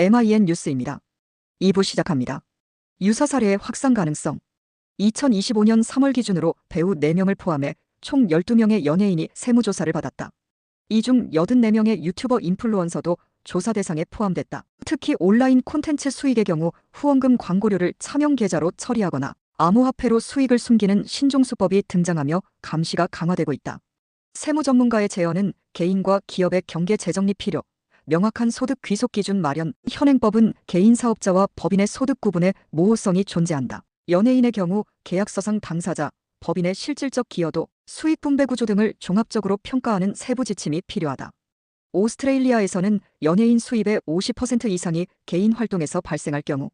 MIN 뉴스입니다. 2부 시작합니다. 유사 사례의 확산 가능성. 2025년 3월 기준으로 배우 4명을 포함해 총 12명의 연예인이 세무조사를 받았다. 이 중 84명의 유튜버 인플루언서도 조사 대상에 포함됐다. 특히 온라인 콘텐츠 수익의 경우 후원금 광고료를 차명 계좌로 처리하거나 암호화폐로 수익을 숨기는 신종수법이 등장하며 감시가 강화되고 있다. 세무 전문가의 제언은 개인과 기업의 경계 재정립 필요, 명확한 소득 귀속 기준 마련, 현행법은 개인 사업자와 법인의 소득 구분에 모호성이 존재한다. 연예인의 경우 계약서상 당사자, 법인의 실질적 기여도, 수익 분배 구조 등을 종합적으로 평가하는 세부 지침이 필요하다. 오스트레일리아에서는 연예인 수입의 50% 이상이 개인 활동에서 발생할 경우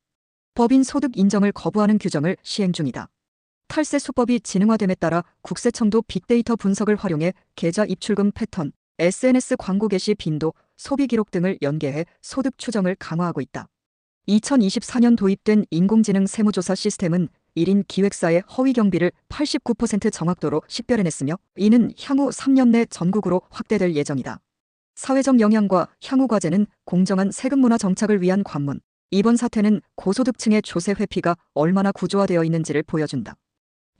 법인 소득 인정을 거부하는 규정을 시행 중이다. 탈세 수법이 진흥화됨에 따라 국세청도 빅데이터 분석을 활용해 계좌 입출금 패턴, SNS 광고 게시 빈도, 소비 기록 등을 연계해 소득 추정을 강화하고 있다. 2024년 도입된 인공지능 세무조사 시스템은 1인 기획사의 허위 경비를 89% 정확도로 식별해냈으며 이는 향후 3년 내 전국으로 확대될 예정이다. 사회적 영향과 향후 과제는 공정한 세금 문화 정착을 위한 관문. 이번 사태는 고소득층의 조세 회피가 얼마나 구조화되어 있는지를 보여준다.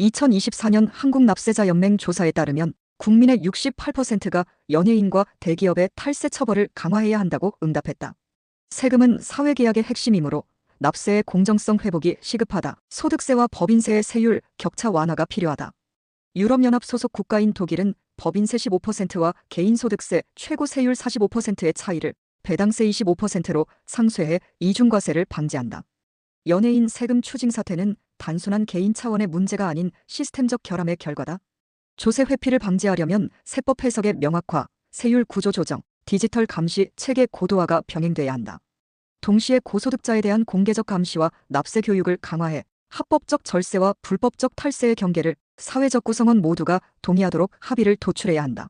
2024년 한국납세자연맹 조사에 따르면 국민의 68%가 연예인과 대기업의 탈세 처벌을 강화해야 한다고 응답했다. 세금은 사회계약의 핵심이므로 납세의 공정성 회복이 시급하다. 소득세와 법인세의 세율 격차 완화가 필요하다. 유럽연합 소속 국가인 독일은 법인세 15%와 개인소득세 최고 세율 45%의 차이를 배당세 25%로 상쇄해 이중과세를 방지한다. 연예인 세금 추징 사태는 단순한 개인 차원의 문제가 아닌 시스템적 결함의 결과다. 조세 회피를 방지하려면 세법 해석의 명확화, 세율 구조 조정, 디지털 감시 체계 고도화가 병행돼야 한다. 동시에 고소득자에 대한 공개적 감시와 납세 교육을 강화해 합법적 절세와 불법적 탈세의 경계를 사회적 구성원 모두가 동의하도록 합의를 도출해야 한다.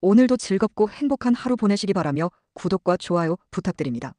오늘도 즐겁고 행복한 하루 보내시기 바라며 구독과 좋아요 부탁드립니다.